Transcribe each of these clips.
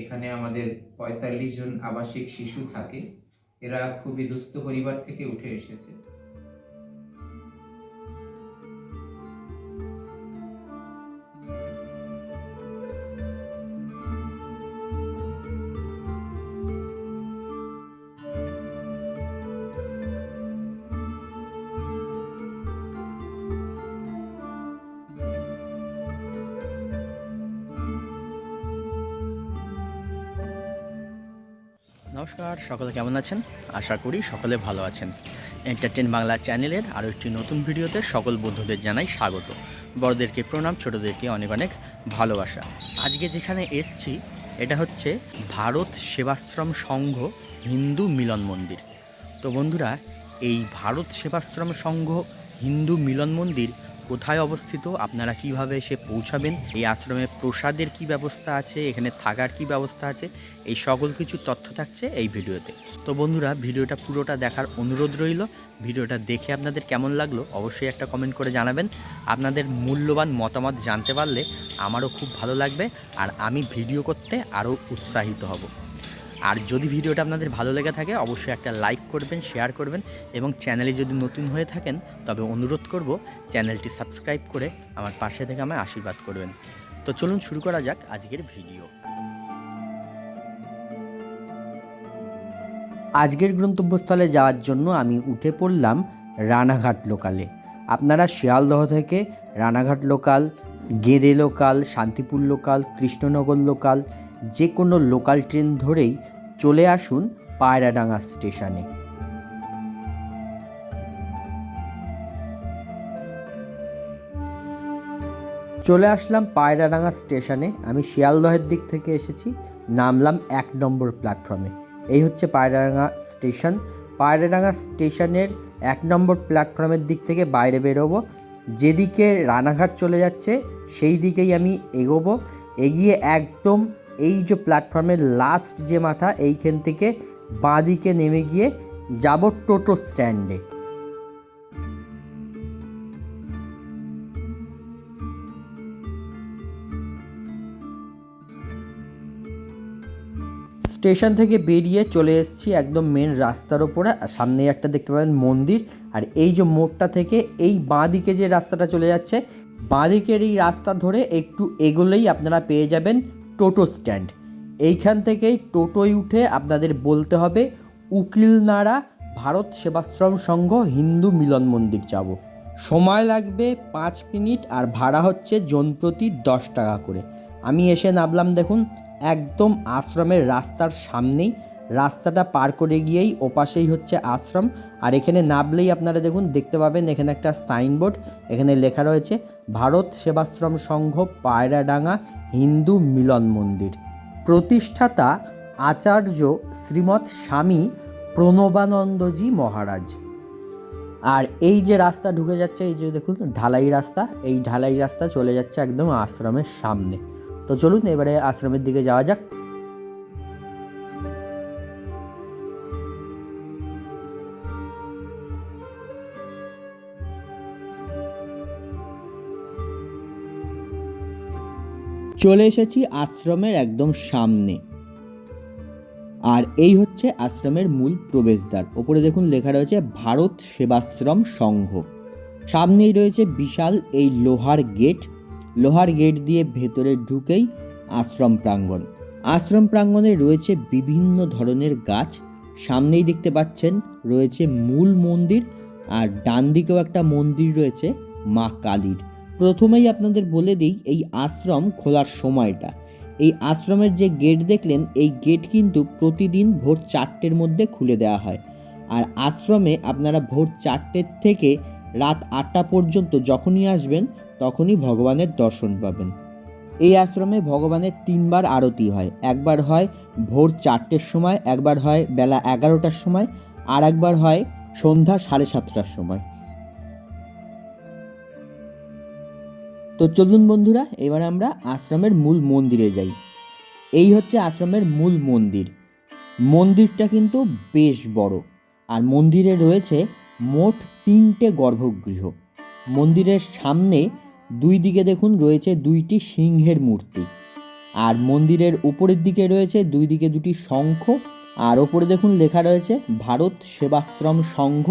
এখানে আমাদের পঁয়তাল্লিশ জন আবাসিক শিশু থাকে। এরা খুবই দুস্থ পরিবার থেকে উঠে এসেছে। নমস্কার, সকলে কেমন আছেন? আশা করি সকলে ভালো আছেন। এন্টারটেন বাংলা চ্যানেলের আরও একটি নতুন ভিডিওতে সকল বন্ধুদের জানাই স্বাগত। বড়দেরকে প্রণাম, ছোটদেরকে অনেক অনেক ভালোবাসা। আজকে যেখানে এসছি, এটা হচ্ছে ভারত সেবাশ্রম সংঘ হিন্দু মিলন মন্দির। তো বন্ধুরা, এই ভারত সেবাশ্রম সংঘ হিন্দু মিলন মন্দির কোথায় অবস্থিত, আপনারা কীভাবে এসে পৌঁছাবেন, এই আশ্রমে প্রসাদের কি ব্যবস্থা আছে, এখানে থাকার কি ব্যবস্থা আছে, এই সকল কিছু তথ্য থাকছে এই ভিডিওতে। তো বন্ধুরা, ভিডিওটা পুরোটা দেখার অনুরোধ রইল। ভিডিওটা দেখে আপনাদের কেমন লাগল অবশ্যই একটা কমেন্ট করে জানাবেন। আপনাদের মূল্যবান মতামত জানতে পারলে আমারও খুব ভালো লাগবে, আর আমি ভিডিও করতে আরও উৎসাহিত হব। আর যদি ভিডিওটা আপনাদের ভালো লেগে থাকে, অবশ্যই একটা লাইক করবেন শেয়ার করবেন এবং চ্যানেলে যদি নতুন হয়ে থাকেন, তবে অনুরোধ করব চ্যানেলটি সাবস্ক্রাইব করে আমার পাশে থেকে আমায় আশীর্বাদ করবেন। তো চলুন শুরু করা যাক আজকের ভিডিও। আজকের গন্তব্যস্থলে যাওয়ার জন্য আমি উঠে পড়লাম রানাঘাট লোকালে। আপনারা শিয়ালদহ থেকে Ranaghat local, Gede local, Shantipur local, Krishnanagar local যে কোনো লোকাল ট্রেন ধরেই চলে আসুন পায়রাডাঙ্গা স্টেশনে। চলে আসলাম পায়রাডাঙ্গা স্টেশনে। আমি শিয়ালদহের দিক থেকে এসেছি, নামলাম এক নম্বর প্ল্যাটফর্মে। এই হচ্ছে পায়রাডাঙ্গা স্টেশন। পায়রাডাঙ্গা স্টেশনের এক নম্বর প্ল্যাটফর্মের দিক থেকে বাইরে বেরোবো। যেদিকে রানাঘাট চলে যাচ্ছে, সেই দিকেই আমি এগোবো। এগিয়ে একদম এই যে প্ল্যাটফর্মের লাস্ট যে মাথা, এইখান থেকে বাঁ দিকে নেমে গিয়ে যাব টোটো স্ট্যান্ডে। স্টেশন থেকে বেরিয়ে চলে এসেছি একদম মেন রাস্তার ওপরে। আর সামনে একটা দেখতে পাবেন মন্দির। আর এই যে মোড়টা থেকে এই বাঁ দিকে যে রাস্তাটা চলে যাচ্ছে বাঁ দিকের এই রাস্তা ধরে একটু এগোলেই আপনারা পেয়ে যাবেন টোটো স্ট্যান্ড। এইখান থেকেই টোটোয় উঠে আপনাদের বলতে হবে উকিলনাড়া ভারত সেবাশ্রম সংঘ হিন্দু মিলন মন্দির যাব। সময় লাগবে পাঁচ মিনিট আর ভাড়া হচ্ছে জন প্রতি দশ টাকা করে। আমি এসে নামলাম দেখুন, একদম আশ্রমের রাস্তার সামনেই রাস্তাটা পার করে গিয়েই ওপাশেই হচ্ছে আশ্রম। আর এখানে নামলেই আপনারা দেখুন, দেখতে পাবেন এখানে একটা সাইনবোর্ড, এখানে লেখা রয়েছে, ভারত সেবাশ্রম সংঘ, পায়রাডাঙ্গা, হিন্দু মিলন মন্দির। প্রতিষ্ঠাতা আচার্য শ্রীমৎ স্বামী প্রণবানন্দজি মহারাজ। আর এই যে রাস্তা ঢুকে যাচ্ছে, এই যে দেখুন, ঢালাই রাস্তা, এই ঢালাই রাস্তা চলে যাচ্ছে একদম আশ্রমের সামনে। তো চলুন, এবারে আশ্রমের দিকে যাওয়া যাক। চলে এসেছি আশ্রমের একদম সামনে। আর এই হচ্ছে আশ্রমের মূল প্রবেশদ্বার। ওপরে দেখুন লেখা রয়েছে, ভারত সেবাশ্রম সংঘ। সামনেই রয়েছে বিশাল এই লোহার গেট। লোহার গেট দিয়ে ভেতরে ঢুকেই আশ্রম প্রাঙ্গণ। আশ্রম প্রাঙ্গণে রয়েছে বিভিন্ন ধরনের গাছ। সামনেই দেখতে পাচ্ছেন রয়েছে মূল মন্দির আর ডান দিকেও একটা মন্দির রয়েছে মা কালীর। প্রথমেই আপনাদের বলে দিই, এই আশ্রম খোলার সময়টা। এই আশ্রমের যে গেট দেখলেন, এই গেট কিন্তু প্রতিদিন ভোর চারটের মধ্যে খুলে দেওয়া হয়। আর আশ্রমে আপনারা ভোর চারটের থেকে রাত আটটা পর্যন্ত যখনই আসবেন, তখনই ভগবানের দর্শন পাবেন। এই আশ্রমে ভগবানের তিনবার আরতি হয়। একবার হয় ভোর চারটের সময়, একবার হয় বেলা এগারোটার সময়, আর একবার হয় সন্ধ্যা সাড়ে সাতটার সময়। তো চলুন বন্ধুরা, এবার আমরা আশ্রমের মূল মন্দিরে যাই। এই হচ্ছে আশ্রমের মূল মন্দির। মন্দিরটা কিন্তু বেশ বড়, আর মন্দিরে রয়েছে মোট তিনটে গর্ভগৃহ। মন্দিরের সামনে দুই দিকে দেখুন রয়েছে দুইটি সিংহের মূর্তি, আর মন্দিরের উপরের দিকে রয়েছে দুই দিকে দুটি শঙ্খ, আর ওপরে দেখুন লেখা রয়েছে ভারত সেবাশ্রম সংঘ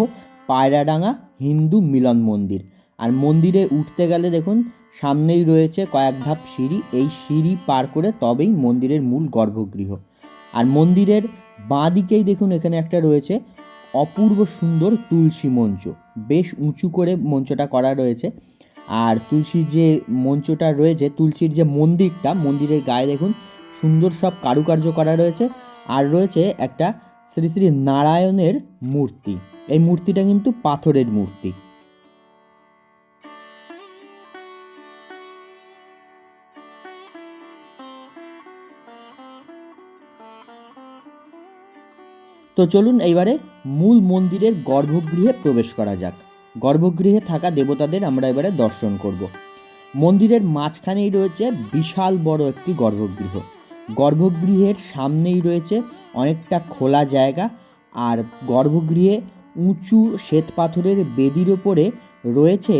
পায়রাডাঙ্গা হিন্দু মিলন মন্দির। আর মন্দিরে উঠতে গেলে দেখুন, সামনেই রয়েছে কয়েক ধাপ সিঁড়ি। এই সিঁড়ি পার করে তবেই মন্দিরের মূল গর্ভগৃহ। আর মন্দিরের বাঁ দিকেই দেখুন, এখানে একটা রয়েছে অপূর্ব সুন্দর তুলসী মঞ্চ। বেশ উঁচু করে মঞ্চটা করা রয়েছে। আর তুলসীর যে মঞ্চটা রয়েছে, তুলসীর যে মন্দিরটা, মন্দিরের গায়ে দেখুন, সুন্দর সব কারুকার্য করা রয়েছে। আর রয়েছে একটা শ্রী শ্রী নারায়ণের মূর্তি। এই মূর্তিটা কিন্তু পাথরের মূর্তি। তো চলুন এইবারে মূল মন্দিরের গর্ভগৃহে প্রবেশ করা যাক। গর্ভগৃহে থাকা দেবতাদের আমরা এবারে দর্শন করব। মন্দিরের মাঝখানেই রয়েছে বিশাল বড় একটি গর্ভগৃহ। গর্ভগৃহের সামনেই রয়েছে অনেকটা খোলা জায়গা আর গর্ভগৃহে উঁচু শ্বেত পাথরের বেদির ওপরে রয়েছে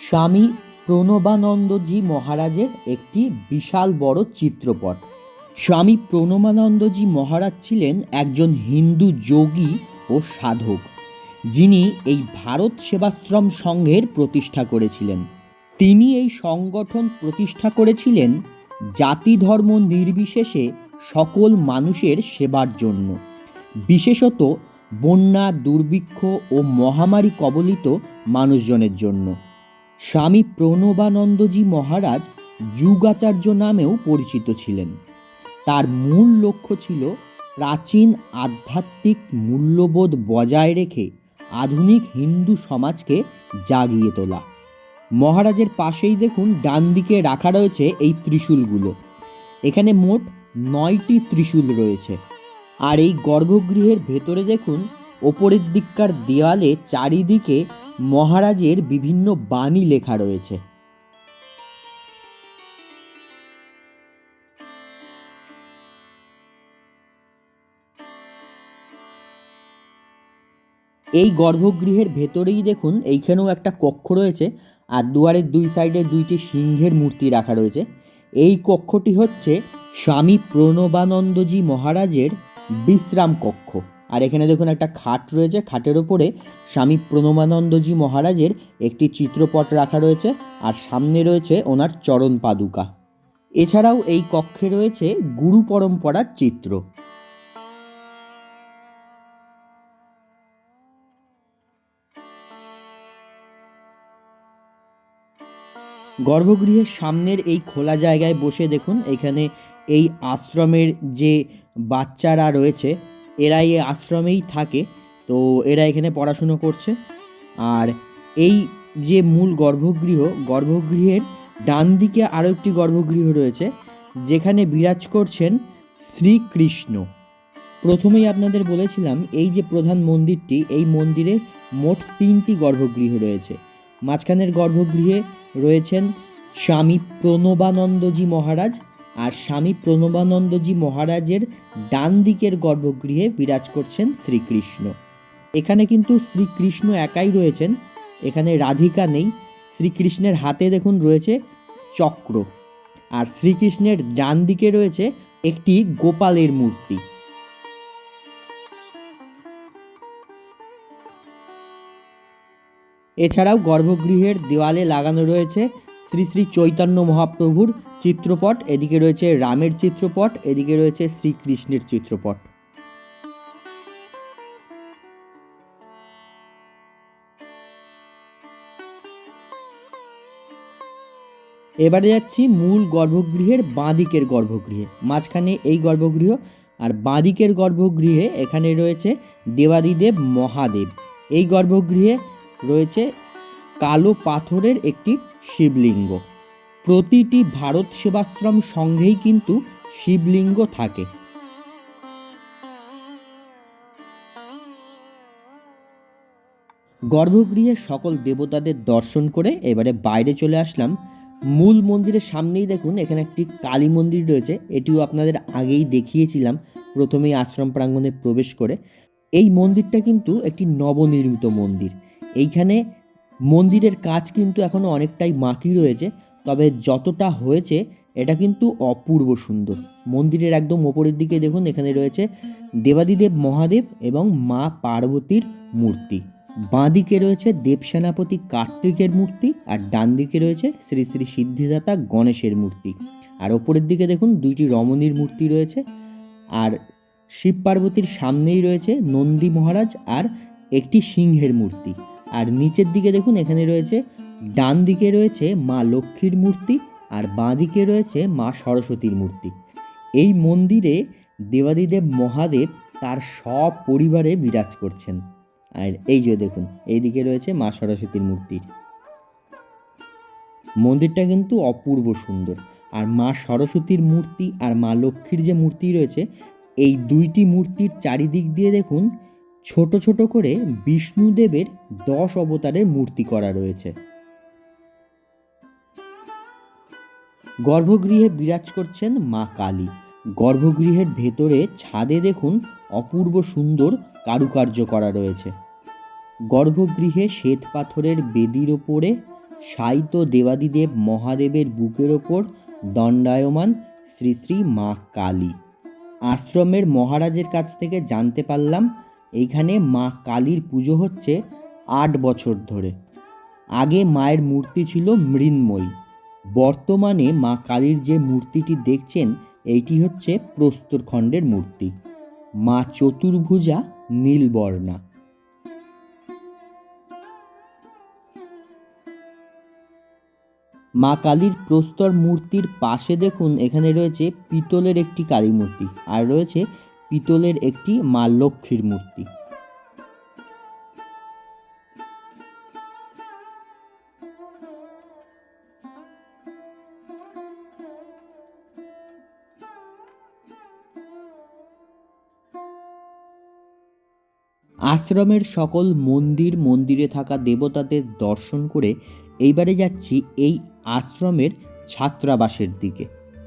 স্বামী প্রণবানন্দজি মহারাজের একটি বিশাল বড় চিত্রপট। স্বামী প্রণমানন্দজি মহারাজ ছিলেন একজন হিন্দু যোগী ও সাধক, যিনি এই ভারত সেবাশ্রম সংঘের প্রতিষ্ঠা করেছিলেন। তিনি এই সংগঠন প্রতিষ্ঠা করেছিলেন জাতি ধর্ম নির্বিশেষে সকল মানুষের সেবার জন্য। বিশেষত বন্যা, দুর্ভিক্ষ ও মহামারী কবলিত মানুষজনের জন্য। স্বামী প্রণবানন্দজি মহারাজ যুগাচার্য নামেও পরিচিত ছিলেন। তার মূল লক্ষ্য ছিল প্রাচীন আধ্যাত্মিক মূল্যবোধ বজায় রেখে আধুনিক হিন্দু সমাজকে জাগিয়ে তোলা। মহারাজের পাশেই দেখুন ডান দিকে রাখা রয়েছে এই ত্রিশূলগুলো। এখানে মোট নয়টি ত্রিশূল রয়েছে। আর এই গর্ভগৃহের ভেতরে দেখুন, ওপরের দিককার দেওয়ালে চারিদিকে মহারাজের বিভিন্ন বাণী লেখা রয়েছে। এই গর্ভগৃহের ভেতরেই দেখুন, এইখানেও একটা কক্ষ রয়েছে আর দুয়ারের দুই সাইডে দুইটি সিংহের মূর্তি রাখা রয়েছে। এই কক্ষটি হচ্ছে স্বামী প্রণবানন্দজি মহারাজের বিশ্রাম কক্ষ। আর এখানে দেখুন একটা খাট রয়েছে, খাটের ওপরে স্বামী প্রণবানন্দজি মহারাজের একটি চিত্রপট রাখা রয়েছে আর সামনে রয়েছে ওনার চরণ পাদুকা। এছাড়াও এই কক্ষে রয়েছে গুরু পরম্পরার চিত্র। গর্ভগৃহের সামনের এই খোলা জায়গায় বসে দেখুন, এখানে এই আশ্রমের যে বাচ্চারা রয়েছে এরা এই আশ্রমেই থাকে। তো এরা এখানে পড়াশুনো করছে। আর এই যে মূল গর্ভগৃহ, গর্ভগৃহের ডান দিকে আরও একটি গর্ভগৃহ রয়েছে, যেখানে বিরাজ করছেন শ্রীকৃষ্ণ। প্রথমেই আপনাদের বলেছিলাম, এই যে প্রধান মন্দিরটি, এই মন্দিরে মোট তিনটি গর্ভগৃহ রয়েছে। মাঝখানের গর্ভগৃহে রয়েছেন স্বামী প্রণবানন্দজি মহারাজ আর স্বামী প্রণবানন্দজি মহারাজের ডান দিকের গর্ভগৃহে বিরাজ করছেন শ্রীকৃষ্ণ। এখানে কিন্তু শ্রীকৃষ্ণ একাই রয়েছেন, এখানে রাধিকা নেই। শ্রীকৃষ্ণের হাতে দেখুন রয়েছে চক্র। আর শ্রীকৃষ্ণের ডান দিকে রয়েছে একটি গোপালের মূর্তি। এছাড়াও গর্ভগৃহের দেওয়ালে লাগানো রয়েছে শ্রী শ্রী চৈতন্য মহাপ্রভুর চিত্রপট, এদিকে রয়েছে রামের চিত্রপট, এদিকে রয়েছে শ্রীকৃষ্ণের চিত্রপট। এবারে যাচ্ছি মূল গর্ভগৃহের বাঁদিকের গর্ভগৃহে। মাঝখানে এই গর্ভগৃহ আর বাঁদিকের গর্ভগৃহে এখানে রয়েছে দেবাদিদেব মহাদেব। এই গর্ভগৃহে রয়েছে কালো পাথরের একটি শিবলিঙ্গ। প্রতিটি ভারত সেবাশ্রম সংঘেই কিন্তু শিবলিঙ্গ থাকে। গর্ভগৃহে সকল দেবতাদের দর্শন করে এবারে বাইরে চলে আসলাম। মূল মন্দিরের সামনেই দেখুন, এখানে একটি কালী মন্দির রয়েছে। এটিও আপনাদের আগেই দেখিয়েছিলাম, প্রথমেই আশ্রম প্রাঙ্গণে প্রবেশ করে। এই মন্দিরটা কিন্তু একটি নবনির্মিত মন্দির। এইখানে মন্দিরের কাজ কিন্তু এখনও অনেকটাই বাকি রয়েছে, তবে যতটা হয়েছে এটা কিন্তু অপূর্ব সুন্দর। মন্দিরের একদম ওপরের দিকে দেখুন, এখানে রয়েছে দেবাদিদেব মহাদেব এবং মা পার্বতীর মূর্তি। বাঁদিকে রয়েছে দেবসেনাপতি কার্তিকের মূর্তি আর ডান দিকে রয়েছে শ্রী শ্রী সিদ্ধিদাতা গণেশের মূর্তি। আর ওপরের দিকে দেখুন, দুইটি রমণীর মূর্তি রয়েছে আর শিব পার্বতীর সামনেই রয়েছে নন্দী মহারাজ আর একটি সিংহের মূর্তি। আর নিচের দিকে দেখুন, এখানে রয়েছে, ডান দিকে রয়েছে মা লক্ষ্মীর মূর্তি আর বাঁ দিকে রয়েছে মা সরস্বতীর মূর্তি। এই মন্দিরে দেবাদিদেব মহাদেব তার সব পরিবারে বিরাজ করছেন। আর এই যে দেখুন এইদিকে রয়েছে মা সরস্বতীর মূর্তি। মন্দিরটা কিন্তু অপূর্ব সুন্দর। আর মা সরস্বতীর মূর্তি আর মা লক্ষ্মীর যে মূর্তি রয়েছে, এই দুইটি মূর্তির চারিদিক দিয়ে দেখুন ছোট ছোট করে বিষ্ণুদেবের দশ অবতারের মূর্তি করা রয়েছে। গর্ভগৃহে বিরাজ করছেন মা কালী। গর্ভগৃহের ভেতরে ছাদে দেখুন অপূর্ব সুন্দর কারুকার্য করা রয়েছে। গর্ভগৃহে শ্বেত পাথরের বেদির ওপরে সাইত দেবাদিদেব মহাদেবের বুকের ওপর দণ্ডায়মান শ্রী শ্রী মা কালী। আশ্রমের মহারাজের কাছ থেকে জানতে পারলাম এইখানে মা কালীর পুজো হচ্ছে আট বছর ধরে। আগে মায়ের মূর্তি ছিল মৃন্ময়ী। বর্তমানে মা কালীর যে মূর্তিটি দেখছেন, এইটি হচ্ছে প্রস্তরখণ্ডের মূর্তি। মা চতুর্ভুজা নীলবর্ণা। মা কালীর প্রস্তর মূর্তির পাশে দেখুন, এখানে রয়েছে পিতলের একটি কালী মূর্তি। আর রয়েছে পিতলের একটি মা লক্ষ্মীর মূর্তি। আশ্রমের সকল মন্দির মন্দিরে থাকা দেবতাদের দর্শন করে এইবারে যাচ্ছি এই আশ্রমের ছাত্রাবাসের দিকে।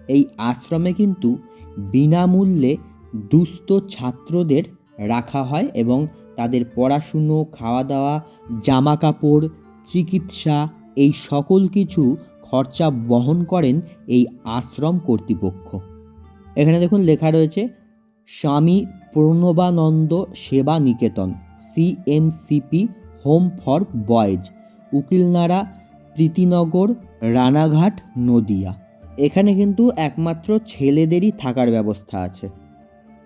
এই আশ্রমে কিন্তু বিনামূল্যে দুস্থ ছাত্রদের রাখা হয় এবং তাদের পড়াশুনো খাওয়া দাওয়া জামা কাপড় চিকিৎসা এই সকল কিছু খরচা বহন করেন এই আশ্রম কর্তৃপক্ষ। এখানে দেখুন লেখা রয়েছে, Swami Pranabananda Seva Niketan CMCP home for boys Ukilnara, Pritinagar, Ranaghat, Nadia. এখানে কিন্তু একমাত্র ছেলেদেরই থাকার ব্যবস্থা আছে।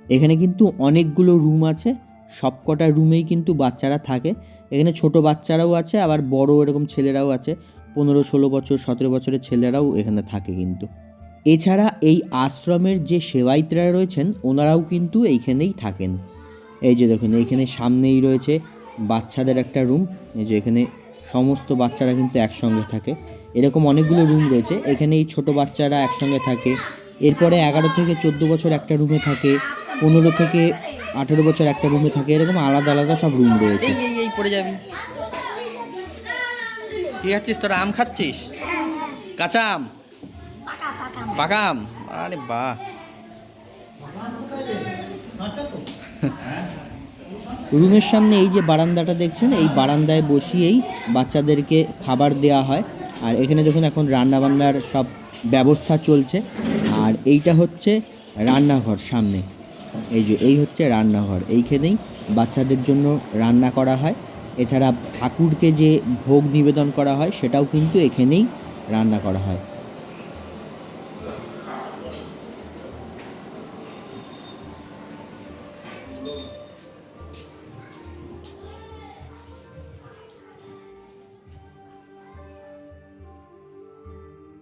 এখানে কিন্তু অনেকগুলো রুম আছে। সবকটা রুমেই কিন্তু বাচ্চারা থাকে। এখানে ছোট বাচ্চারাও আছে, আবার বড় এরকম ছেলেরাও আছে। পনেরো, ষোলো বছর, সতেরো বছরের ছেলেরাও এখানে থাকে কিন্তু। এছাড়া এই আশ্রমের যে সেবায়িতরা রয়েছেন, ওনারাও কিন্তু এইখানেই থাকেন। এই যে দেখুন, এইখানে সামনেই রয়েছে বাচ্চাদের একটা রুম এই যে এখানে সমস্ত বাচ্চারা কিন্তু একসঙ্গে থাকে। এরকম অনেকগুলো রুম রয়েছে। এখানে এই ছোটো বাচ্চারা একসঙ্গে থাকে। এরপরে এগারো থেকে চোদ্দ বছর একটা রুমে থাকে পনেরো থেকে আঠেরো বছর একটা রুমে থাকে এরকম আলাদা আলাদা সব রুম রয়েছে। এই পড়ে যাবি। কি খাচ্ছিস? তোরা আম খাচ্ছিস? কাঁচা আম? পাকা আম? আরে বাহ। রুমের সামনে এই যে বারান্দাটা দেখছেন এই বারান্দায় বসিয়েই বাচ্চাদেরকে খাবার দেওয়া হয়। আর এখানে দেখুন এখন রান্না বান্নার সব ব্যবস্থা চলছে। এইটা হচ্ছে রান্নাঘর সামনে। এই যে, এই হচ্ছে রান্নাঘর। এইখানেই বাচ্চাদের জন্য রান্না করা হয়। এছাড়া ঠাকুরকে যে ভোগ নিবেদন করা হয়, সেটাও কিন্তু এখানেই রান্না করা হয়।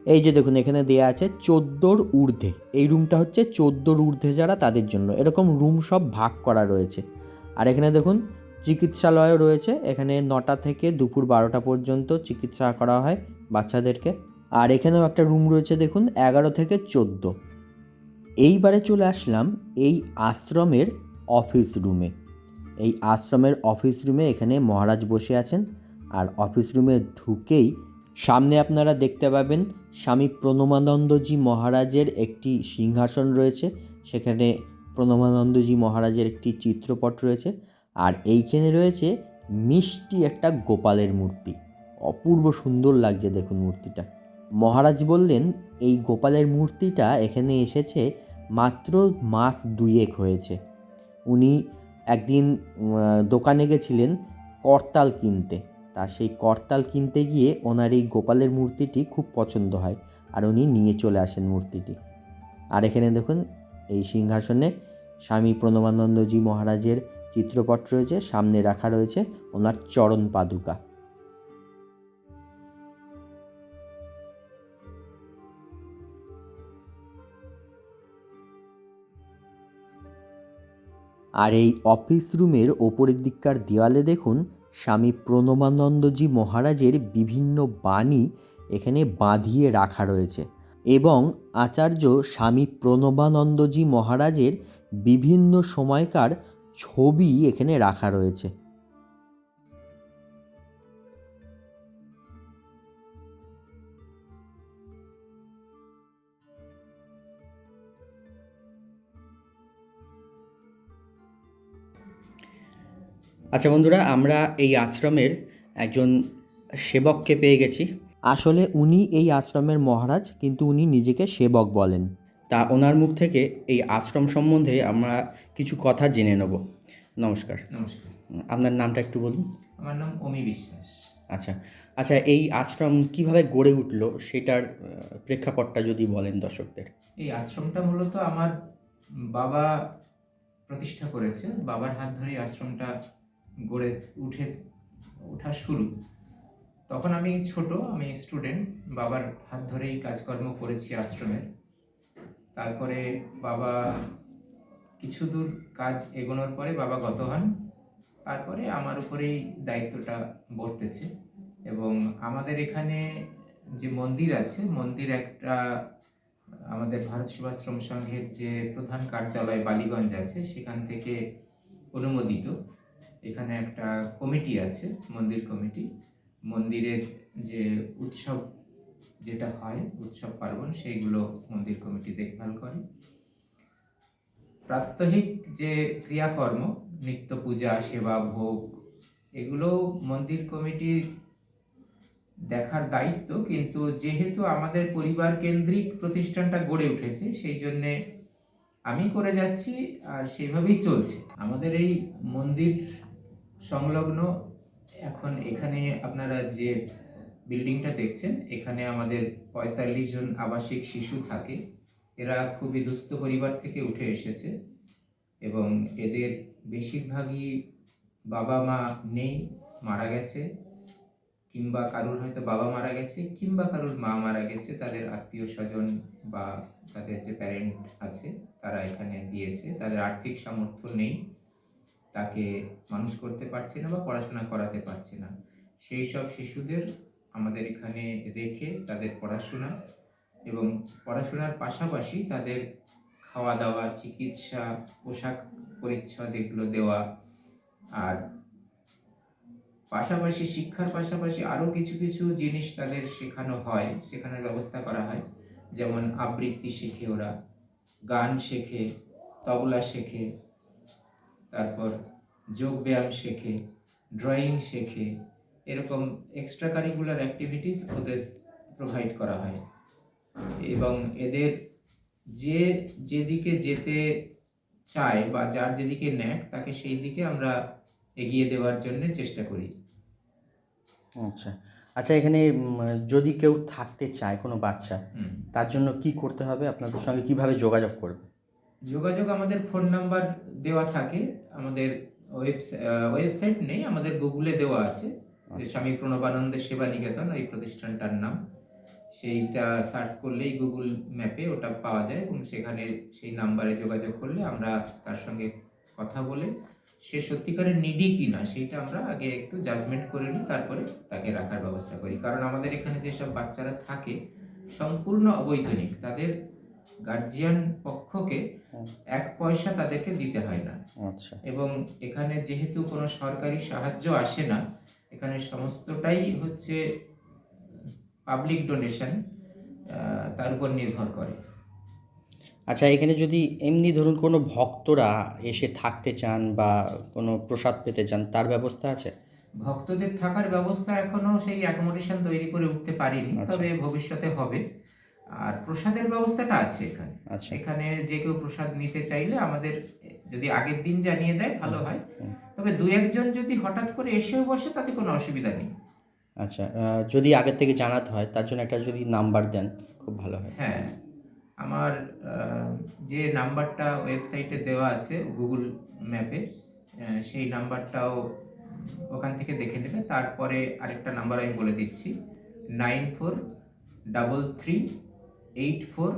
এই যে দেখুন, এখানে দেয়া আছে চোদ্দোর ঊর্ধ্বে। এই রুমটা হচ্ছে চোদ্দোর ঊর্ধ্বে যারা, তাদের জন্য। এরকম রুম সব ভাগ করা রয়েছে। আর এখানে দেখুন, চিকিৎসালয়ও রয়েছে। এখানে নটা থেকে দুপুর বারোটা পর্যন্ত চিকিৎসা করা হয় বাচ্চাদেরকে। আর এখানেও একটা রুম রয়েছে, দেখুন, এগারো থেকে চোদ্দ। এইবারে চলে আসলাম এই আশ্রমের অফিস রুমে এই আশ্রমের অফিস রুমে এখানে মহারাজ বসে আছেন। আর অফিস রুমে ঢুকেই সামনে আপনারা দেখতে পাবেন স্বামী প্রণমানন্দজি মহারাজের একটি সিংহাসন রয়েছে। সেখানে প্রণমানন্দজি মহারাজের একটি চিত্রপট রয়েছে। আর এইখানে রয়েছে মিষ্টি একটা গোপালের মূর্তি। অপূর্ব সুন্দর লাগছে দেখুন মূর্তিটা। মহারাজ বললেন, এই গোপালের মূর্তিটা এখানে এসেছে মাত্র মাস দুয়েক হয়েছে। উনি একদিন দোকানে গেছিলেন করতাল কিনতে। তা সেই করতাল কিনতে গিয়ে ওনার এই গোপালের মূর্তিটি খুব পছন্দ হয় আর উনি নিয়ে চলে আসেন মূর্তিটি। আর এখানে দেখুন, এই সিংহাসনে স্বামী প্রণবানন্দজি মহারাজের চিত্রপট রয়েছে, সামনে রাখা রয়েছে ওনার চরণ পাদুকা। আর এই অফিস রুমের ওপরের দিককার দেওয়ালে দেখুন স্বামী প্রণবানন্দজি মহারাজের বিভিন্ন বাণী এখানে বাঁধিয়ে রাখা রয়েছে এবং আচার্য স্বামী প্রণবানন্দজি মহারাজের বিভিন্ন সময়কার ছবি এখানে রাখা রয়েছে। আচ্ছা বন্ধুরা আমরা এই আশ্রমের একজন সেবককে পেয়ে গেছি। আসলে উনি এই আশ্রমের মহারাজ কিন্তু উনি নিজেকে সেবক বলেন। তা ওনার মুখ থেকে এই আশ্রম সম্বন্ধে আমরা কিছু কথা জেনে নেব। নমস্কার। নমস্কার। আপনার নামটা একটু বলুন। আমার নাম অমি বিশ্বাস। আচ্ছা আচ্ছা এই আশ্রম কীভাবে গড়ে উঠল সেটার প্রেক্ষাপটটা যদি বলেন দর্শকদের। এই আশ্রমটা মূলত আমার বাবা প্রতিষ্ঠা করেছে বাবার হাত ধরে এই আশ্রমটা গড়ে উঠে, ওঠা শুরু। তখন আমি ছোট, আমি স্টুডেন্ট বাবার হাত ধরেই কাজকর্ম করেছি আশ্রমের তারপরে বাবা কিছু দূর কাজ এগোনোর পরে বাবা গত হন। তারপরে আমার উপরেই দায়িত্বটা বর্তেছে এবং আমাদের এখানে যে মন্দির আছে, মন্দির একটা আমাদের ভারত সেবাশ্রম সংঘের যে প্রধান কার্যালয় বালিগঞ্জ আছে, সেখান থেকে অনুমোদিত। এখানে একটা কমিটি আছে, মন্দির কমিটি। মন্দিরের যে উৎসব যেটা হয়, উৎসব পার্বণ, সেইগুলো মন্দির কমিটি দেখভাল করে। প্রাত্যহিক যে ক্রিয়াকর্ম, নিত্য পূজা, সেবা, ভোগ, এগুলো মন্দির কমিটির দেখার দায়িত্ব। কিন্তু যেহেতু আমাদের পরিবার কেন্দ্রিক প্রতিষ্ঠানটা গড়ে উঠেছে, সেই জন্যে আমি করে যাচ্ছি আর সেভাবেই চলছে। আমাদের এই মন্দির সংলগ্ন, এখন এখানে আপনারা যে বিল্ডিংটা দেখছেন, এখানে আমাদের পঁয়তাল্লিশ জন আবাসিক শিশু থাকে। এরা খুবই দুস্থ পরিবার থেকে উঠে এসেছে এবং এদের বেশিরভাগই বাবা মা নেই, মারা গেছে। কিংবা কারুর হয়তো বাবা মারা গেছে, কিংবা কারুর মা মারা গেছে, তাদের আত্মীয় স্বজন বা তাদের যে প্যারেন্ট আছে, তারা এখানে দিয়েছে। তাদের আর্থিক সামর্থ্য নেই। তাকে মানুষ করতে পারছে না বা পড়াশোনা করাতে পারছে না। সেই সব শিশুদের আমাদের এখানে রেখে তাদের পড়াশোনা এবং পড়াশোনার পাশাপাশি তাদের খাওয়া দাওয়া চিকিৎসা, পোশাক পরিচ্ছদ এগুলো দেওয়া আর পাশাপাশি, শিক্ষার পাশাপাশি আরও কিছু কিছু জিনিস তাদের শেখানো হয়, শেখানোর ব্যবস্থা করা হয়। যেমন আবৃত্তি শেখে ওরা, গান শেখে, তবলা শেখে তারপর যোগ ব্যায়াম শেখে ড্রয়িং শেখে এরকম এক্সট্রা কারিকুলার অ্যাক্টিভিটিস ওদের প্রোভাইড করা হয়। এবং এদের যে যেদিকে যেতে চায় বা যার যেদিকে ন্যাক তাকে সেই দিকে আমরা এগিয়ে দেওয়ার জন্য চেষ্টা করি। আচ্ছা। আচ্ছা এখানে যদি কেউ থাকতে চায় কোনো বাচ্চা তার জন্য কি করতে হবে? আপনাদের সঙ্গে কীভাবে যোগাযোগ করবে? যোগাযোগ আমাদের ফোন নাম্বার দেওয়া থাকে। আমাদের ওয়েবসাইট নেই আমাদের গুগলে দেওয়া আছে। স্বামী প্রণবানন্দের সেবা নিকেতন এই প্রতিষ্ঠানটার নাম। সেইটা সার্চ করলেই গুগল ম্যাপে ওটা পাওয়া যায় এবং সেখানে সেই নাম্বারে যোগাযোগ করলে আমরা তার সঙ্গে কথা বলে সে সত্যিকারের নিডি কি না সেইটা আমরা আগে একটু জাজমেন্ট করে নিই তারপরে তাকে রাখার ব্যবস্থা করি। কারণ আমাদের এখানে যেসব বাচ্চারা থাকে সম্পূর্ণ অবৈতনিক তাদের গার্জিয়ান পক্ষকে। এক পয়সা তাদেরকে দিতে হয় না। আচ্ছা। এবং এখানে যেহেতু কোনো সরকারি সাহায্য আসে না এখানে সমস্তটাই হচ্ছে পাবলিক ডোনেশন তার উপর নির্ভর করে। আচ্ছা এখানে যদি এমনি ধরুন কোনো ভক্তরা এসে থাকতে চান বা কোনো প্রসাদ পেতে চান তার ব্যবস্থা আছে? ভক্তদের থাকার ব্যবস্থা এখনও সেই অ্যাকোমোডেশন তৈরি করে উঠতে পারিনি আচ্ছা। তবে ভবিষ্যতে হবে। আর প্রসাদের ব্যবস্থাটা আছে এখানে। আচ্ছা। এখানে যে কেউ প্রসাদ নিতে চাইলে আমাদের যদি আগের দিন জানিয়ে দেয় ভালো হয়। তবে দু একজন যদি হঠাৎ করে এসেও বসে তাতে কোনো অসুবিধা নেই। আচ্ছা যদি আগের থেকে জানাতে হয় তার জন্য একটা যদি নাম্বার দেন খুব ভালো হয়। হ্যাঁ আমার যে নাম্বারটা ওয়েবসাইটে দেওয়া আছে গুগল ম্যাপে সেই নাম্বারটাও ওখান থেকে দেখে নেবে। তারপরে আরেকটা নাম্বার আমি বলে দিচ্ছি nine four double three eight four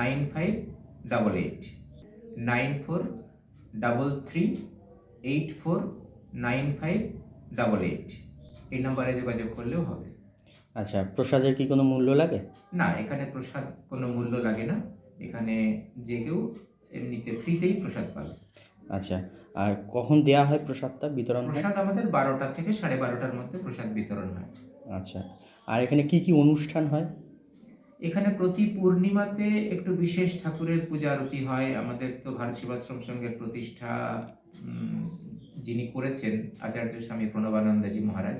nine five double eight nine four double three eight four nine five double eight এই নাম্বারে যোগাযোগ করলেও হবে। আচ্ছা প্রসাদের কি কোনো মূল্য লাগে? না এখানে প্রসাদ কোনো মূল্য লাগে না। এখানে যে কেউ এমনিতে ফ্রিতেই প্রসাদ পাবে। আচ্ছা আর কখন দেয়া হয় প্রসাদটা বিতরণ প্রসাদ আমাদের বারোটা থেকে সাড়ে বারোটার মধ্যে প্রসাদ বিতরণ হয়। আচ্ছা আর এখানে কি কি অনুষ্ঠান হয়? এখানে প্রতি পূর্ণিমাতে একটু বিশেষ ঠাকুরের পূজা আরতি হয়। আমাদের তো ভারত সেবাশ্রম সংঘের প্রতিষ্ঠা যিনি করেছেন, আচার্য স্বামী প্রণবানন্দজি মহারাজ,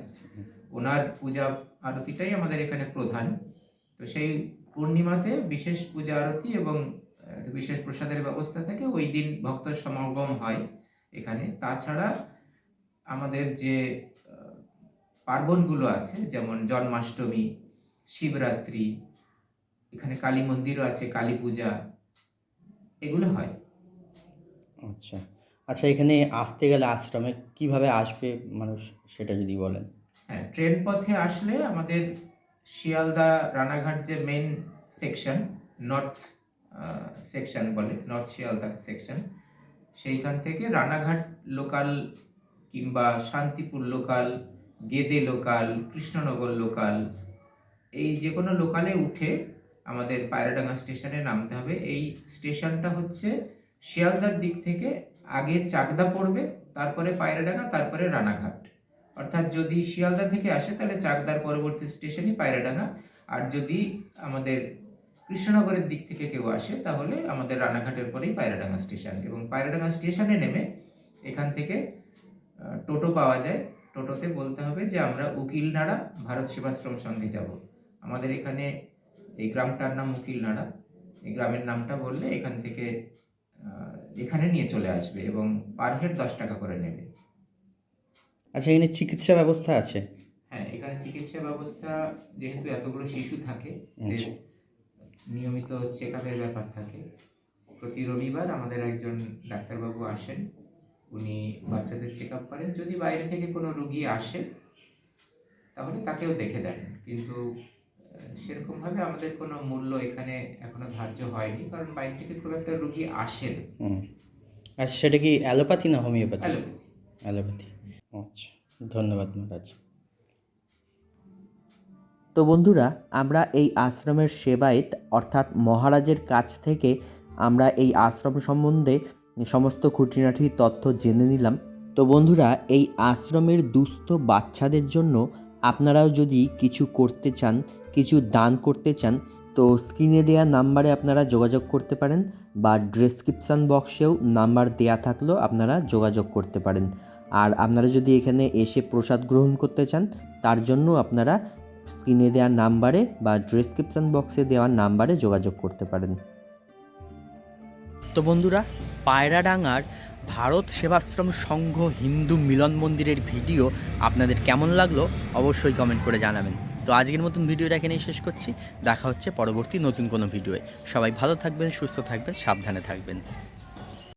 ওনার পূজা আরতিটাই আমাদের এখানে প্রধান। তো সেই পূর্ণিমাতে বিশেষ পূজা আরতি এবং বিশেষ প্রসাদের ব্যবস্থা থাকে ওই দিন ভক্ত সমাগম হয় এখানে। তাছাড়া আমাদের যে পার্বণগুলো আছে, যেমন জন্মাষ্টমী, শিবরাত্রি এখানে কালী মন্দিরও আছে কালী পূজা এগুলো হয়। আচ্ছা। আচ্ছা এখানে আসতে গেলে আশ্রমে কীভাবে আসবে মানুষ সেটা যদি বলেন? হ্যাঁ ট্রেন পথে আসলে আমাদের শিয়ালদা রানাঘাট যে মেইন সেকশন নর্থ সেকশন বলে নর্থ শিয়ালদা সেকশন সেইখান থেকে রানাঘাট লোকাল কিংবা Shantipur local Gede local Krishnanagar local এই যে কোনো লোকালে উঠে আমাদের পায়রাডাঙ্গা স্টেশনে নামতে হবে। এই স্টেশনটা হচ্ছে শিয়ালদার দিক থেকে আগে চাকদা পড়বে, তারপরে পায়রাডাঙ্গা, তারপরে রানাঘাট। অর্থাৎ যদি শিয়ালদা থেকে আসে, তাহলে চাকদার পরবর্তী স্টেশনই পায়রাডাঙ্গা। আর যদি আমাদের কৃষ্ণনগরের দিক থেকে কেউ আসে, তাহলে আমাদের রানাঘাটের পরেই পায়রাডাঙ্গা স্টেশন। এবং পায়রাডাঙ্গা স্টেশনে নেমে এখান থেকে টোটো পাওয়া যায়। টোটোতে বলতে হবে যে, আমরা উকিলনাড়া ভারত সেবাশ্রম সঙ্গে যাব। আমাদের এখানে এই গ্রামটার নাম উকিলনাড়া এই গ্রামের নামটা বললে এখান থেকে এখানে নিয়ে চলে আসবে এবং পার হেড দশ টাকা করে নেবে। আচ্ছা এখানে চিকিৎসা ব্যবস্থা আছে? হ্যাঁ এখানে চিকিৎসা ব্যবস্থা যেহেতু এতগুলো শিশু থাকে আচ্ছা। নিয়মিত চেক আপের ব্যাপার থাকে। প্রতি রবিবার আমাদের একজন ডাক্তারবাবু আসেন উনি বাচ্চাদের চেক আপ করেন। যদি বাইরে থেকে কোনো রুগী আসে তাহলে তাকেও দেখে দেন। কিন্তু সেরকমভাবে আমাদের কোনো মূল্য এখানে এখনও ধার্য হয়নি কারণ বাইরে থেকে খুব একটা রুগী আসেন আচ্ছা সেটা কি অ্যালোপ্যাথি না হোমিওপ্যাথি? অ্যালোপ্যাথি। অ্যালোপ্যাথি। আচ্ছা ধন্যবাদ মহারাজ। তো বন্ধুরা আমরা এই আশ্রমের সেবায়েত অর্থাৎ মহারাজের কাছ থেকে আমরা এই আশ্রম সম্বন্ধে সমস্ত খুঁটিনাটি তথ্য জেনে নিলাম। তো বন্ধুরা এই আশ্রমের দুস্থ বাচ্চাদের জন্য আপনারাও যদি কিছু করতে চান, কিছু দান করতে চান, তো স্ক্রিনে দেওয়া নাম্বারে আপনারা যোগাযোগ করতে পারেন বা ডেসক্রিপশান বক্সেও নাম্বার দেয়া থাকলেও আপনারা যোগাযোগ করতে পারেন। আর আপনারা যদি এখানে এসে প্রসাদ গ্রহণ করতে চান, তার জন্য আপনারা স্ক্রিনে দেওয়া নাম্বারে বা ডেসক্রিপশন বক্সে দেওয়া নাম্বারে যোগাযোগ করতে পারেন। তো বন্ধুরা, পায়রাডাঙ্গার ভারত সেবাশ্রম সংঘ হিন্দু মিলন মন্দিরের ভিডিও আপনাদের কেমন লাগল অবশ্যই কমেন্ট করে জানাবেন। তো আজকের মতন ভিডিওটা এখানেই শেষ করছি। দেখা হচ্ছে পরবর্তী নতুন কোনো ভিডিওয়ে। সবাই ভালো থাকবেন, সুস্থ থাকবেন, সাবধানে থাকবেন।